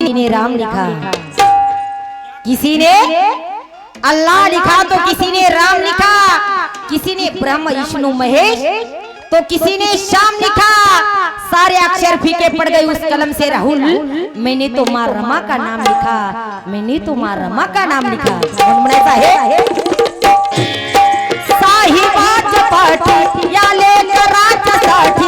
किसी ने राम लिखा। किसी ने अल्लाह लिखा तो किसी ने राम लिखा। किसी ने ब्रह्म विष्णु महेश तो किसी ने श्याम लिखा। सारे अक्षर फीके पड़ गए उस कलम से। राहुल मैंने तो माँ रमा का नाम लिखा। मैंने तो माँ रमा का नाम लिखा। आहे साहिबाच्या पाठी या लेकराच्यासाठी साहेबाच्या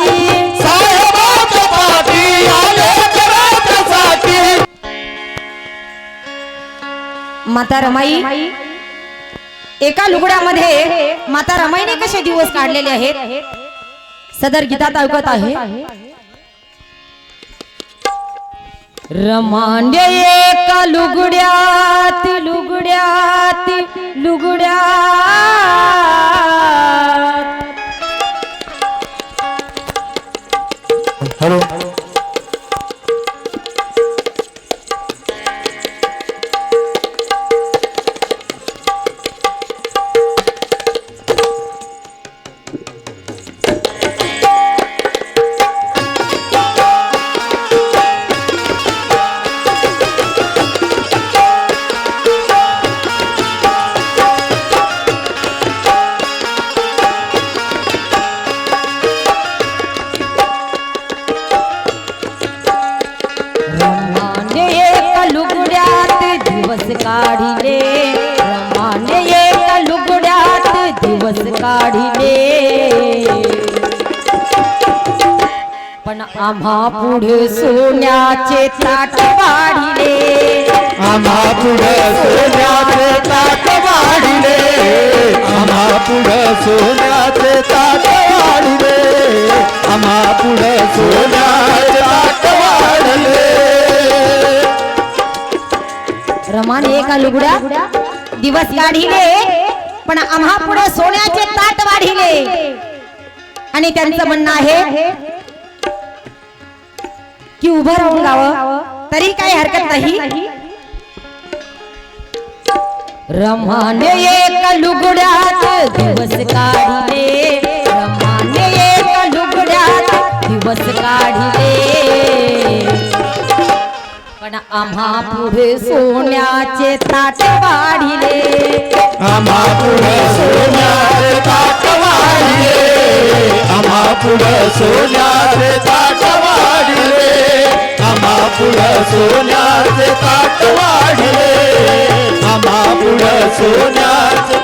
माता रमाई एका लुगड्यामध्ये माता रमाईने कसे दिवस काढलेले आहेत? सदर गीतात ऐकत आहे. रमांडे एका लुगड्यात लुगड्यात लुगड्यात. हॅलो. आम्हा पुढे सोन्याचे ताट वाढिले. आम्हा पुढे सोन्याचे ताट वाढले. आम्हा पुढे सोन्याचे ताट वाढले. आम्हा पुढे सोन्याचे ताट वाढले. रमाने एका लुगड्यात दिवस काढिले पण आम्हा पुढे सोन्याचे ताट वाढिले. आणि त्यांचं म्हणणं आहे की उभं राहून गावं तरी काही हरकत नाही. रमाने एक लुगड्यात दिवस काढिले. रमाने एक लुगड्यात दिवस काढिले. पण आम्हा पुढे सोन्याचे ताट वाढिले. आम्हा पुढे सोन्याचे ताट वाढले. आम्हा पुढे सोन्याचे सोन्याचे ताट वाढले. आम्हा पुढं सोन्याचे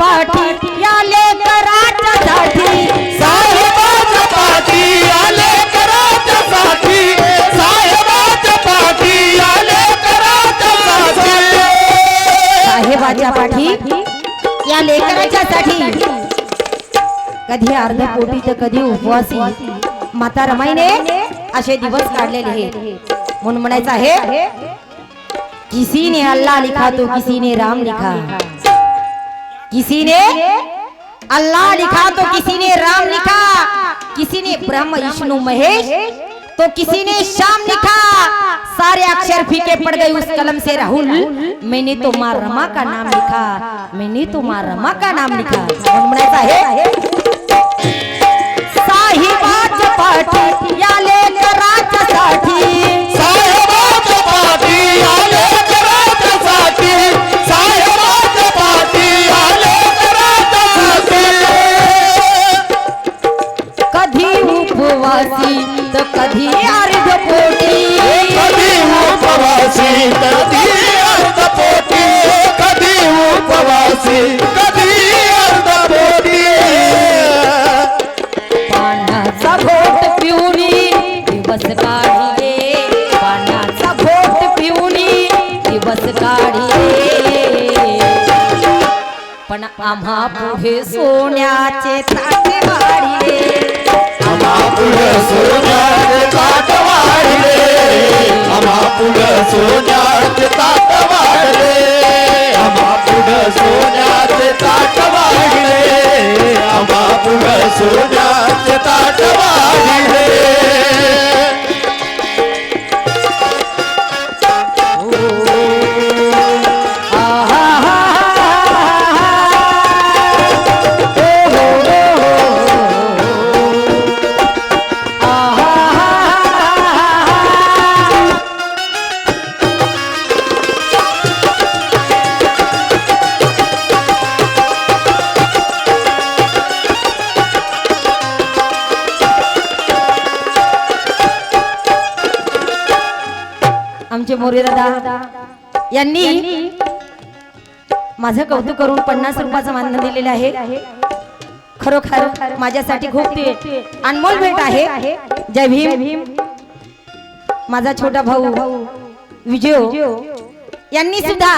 पाठी या लेकराच्या साठी. साहेबाच्या पाठी आले कराच्यासाठी साहेबाच्या पाठी आले कराच्यासाठी साहेबाच्या पाठी या लेकराच्या साठी. कधी अर्ध पोटी तर कधी उपवासी. माता रमाईने असे दिवस काढलेले हे. म्हणून म्हणायचं आहे किसी ने अल्लाह लिखा तो किसी ने राम लिखा. किसी ने? अल्लाह लिखा तो किसी ने राम लिखा। किसी ने ब्रह्म विष्णु महेश तो किसी ने शाम लिखा। सारे अक्षर फीके पड़ गए उस कलम से राहुल। मैंने तो माँ रमा का नाम लिखा। मैंने तो माँ रमा का नाम लिखा। म्हणून आम्हा पुढे सोन्याचे वाढले. आम्हा सोन्याचे ताट वाढले. आम्हा सोन्याचे ताट वाढले. दादा. यांनी माझं कौतुक करून पन्नास रुपयाचं मानधन दिलेलं आहे. खरोखर माझ्यासाठी खूप अनमोल भेट आहे. जय भीम. माझा छोटा भाऊ विजय यांनी सुद्धा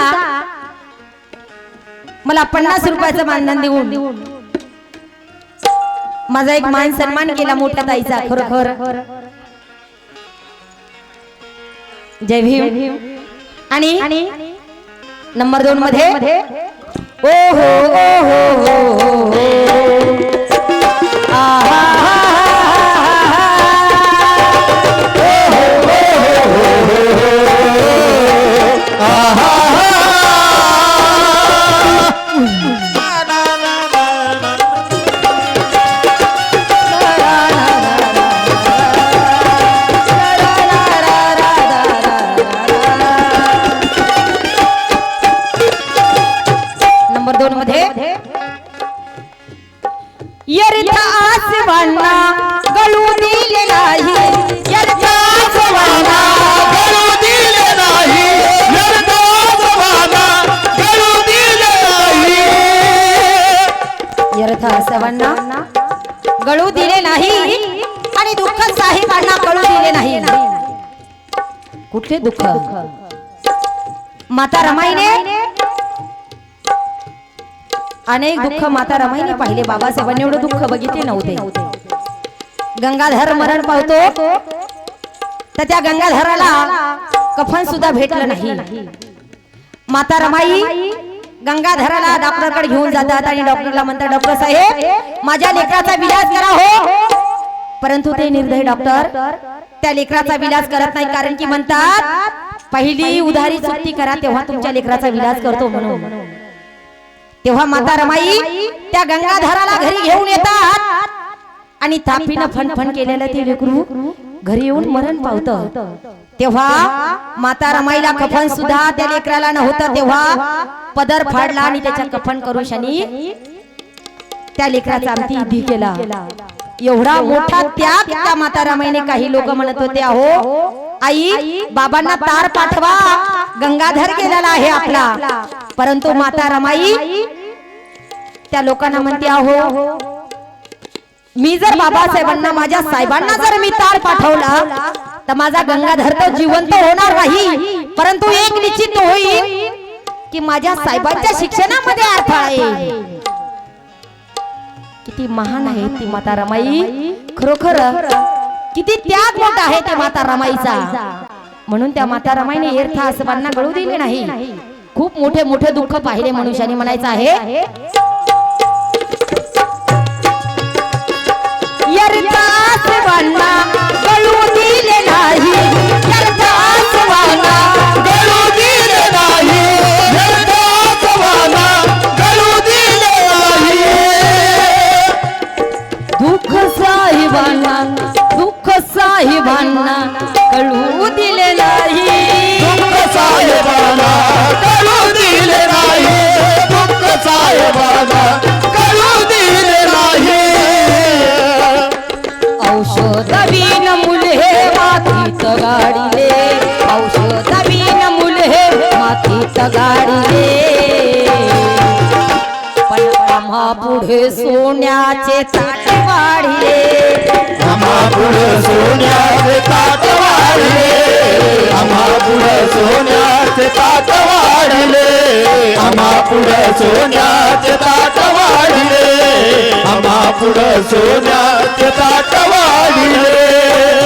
मला पन्नास रुपयाचं मानधन देऊन माझा एक मान सन्मान केला मोठ्या ताईचा खरोखर. जय भीम. आणि नंबर दोन मध्ये ओ हो दोन मध्ये यरथा आसवांना गळू दिले नाही. यरथा आसवांना गळू दिले नाही. यरदास वाला गळू दिले नाही. यरथा आसवांना गळू दिले नाही आणि दुःख साहेबांना कळू दिले नाही. कुठले दुःख? माता रमाईने अनेक दुःख माता रमाईने पाहिले. बाबासाहेबांनी एवढं दुःख बघितले नव्हते. गंगाधर मरण पावतो. तर त्या गंगाधराला कफन सुद्धा भेटलं नाही. माता रमाई गंगाधराला डॉक्टरकडे घेऊन जातात आणि डॉक्टरला म्हणतात डॉक्टर साहेब माझ्या लेकराचा विलाज करा हो. परंतु ते निर्दयी डॉक्टर त्या लेकराचा विलाज करत नाही. कारण की म्हणतात पहिली उधारी चुकती करा तेव्हा तुमच्या लेकराचा विलाज करतो म्हणून. तेव्हा माता रमाई त्या गंगाधराला घरी घेऊन येतात. आणि तापीनं फन केलेलं ते लेकरू घरी येऊन मरण पावत. तेव्हा माता रमाईला कफन सुद्धा त्या लेकराला नव्हतं. तेव्हा पदर फाडला आणि त्याच्या कफन करू शनी. त्या लेकराचा आमती इधी केला. एवढा मोठा त्याग त्या माता रमाईने काही लोक म्हणत होते. अहो आई बाबांना तार पाठवा. गंगाधर गेलेला आहे आपला. परंतु माता रमाई त्या लोकांना म्हणते अहो मी जर बाबासाहेबांना माझ्या साहेबांना जर मी तार पाठवला तर माझा गंगाधर तर जिवंत होणार नाही. परंतु एक निश्चित होईल की माझ्या साहेबांच्या शिक्षणामध्ये अडथळा येईल. किती महान आहे ती माता रमाई. खरोखर किती त्याग मोठा आहे त्या माता रमाईचा. म्हणून त्या माता रमाईने एर्थ आसवांना गळू दिले नाही. खूप मोठे मोठे दुःख पाहिले मनुष्याने म्हणायचं आहे. सोन्याचे ताट वाढले. आम्हापुढ सोन्याचे ताट वाढले. आम्हापुढ सोन्याचे ताट वाढले. आम्हापुढ सोन्याचे ताट वाढले. आम्हापुढ सोन्याचे ताट वाढले.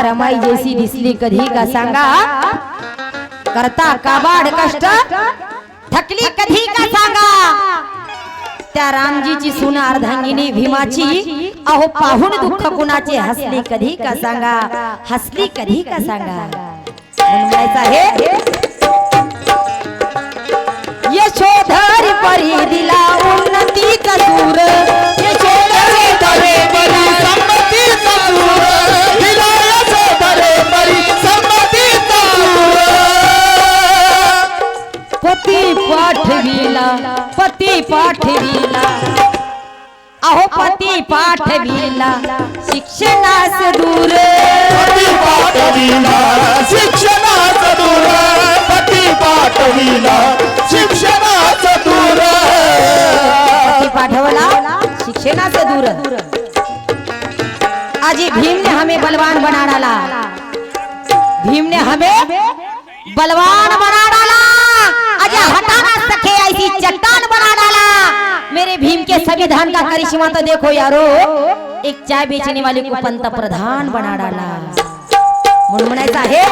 माता रमाई जैसी दिसली कधी का सांगा? करता काबाड कष्ट थकली कधी का सांगा? त्या रामजीची सून अर्धांगिनी भीमाची अहो पाहून दुःख कुणाचे हसली कधी का सांगा? हसली कधी का सांगा? यशोधर परी दिला उन्नतीचा दूर पाठविला पती पाठविला. अहो पती पाठविला. शिक्षणास दूर. पती पाठविला शिक्षणाचा दूर. पती पाठविला शिक्षणाचा दूर. पती पाठवला शिक्षणास दूर. आजी भीम ने हमें बलवान बना डाला भीम ने हमें बलवान बना डाला आज हटाना सके ऐसी चट्टान बना डाला। मेरे भीम के संविधान का करिश्मा तो देखो यारो। एक चाय बेचने वाले को पंतप्रधान बना डाला। म्हणून म्हणायचं आहे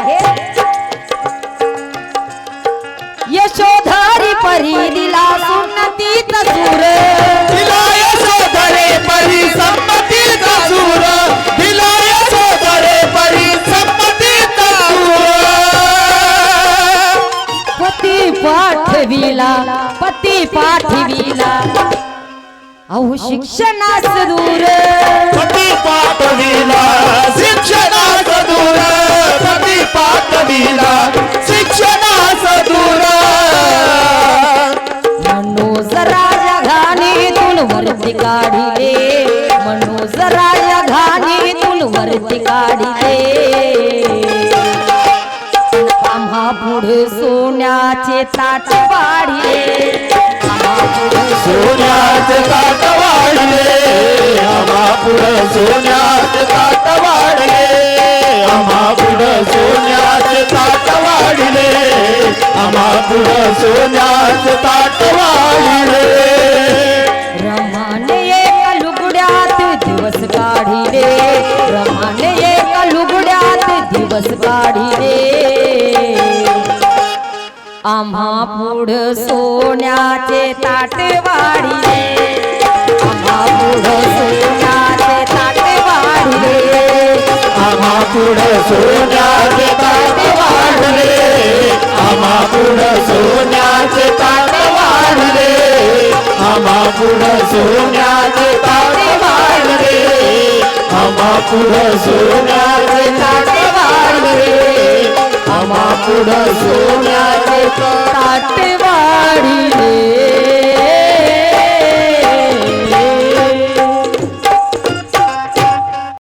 यशोधरी परी दिला सुन्नतीचा सूर दिला यशोधारी परी संमतीचा सूर अहो शिक्षणास दूर पती पाठविला शिक्षणाचा दूर पती पाठविला शिक्षणाचा दूर मनोज राजा घाणीतून वरती काढिले मनोज राजा घाणीतून वरती काढिले आम्हा पुढे सोन्याचे ताट वाढिले सोन्याचे ताट वाढले आम्हा पुढं सोन्यात ताट वाढले. आम्हा पुढं सोन्यात ताट वाढले आम्हा पुढं सोन्यात ताट वाढले. रमाने एका लुगड्यात दिवस काढिले रमाने एका लुगड्यात दिवस काढिले. आम्हा पुढ सोन्याचे ताट वाढिले आम्हा पुढ सोन्याचे ताट वाढिले आम्हा पुढ सोन्याचे ताट वाढले आम्हा पुढ सोन्याचे ताट वाढले आम्हा पुढ सोन्याचे ताट वाढले आम्हा पुढ सोन्याचे मामा पुढं सोन्याचे ताटवाडीले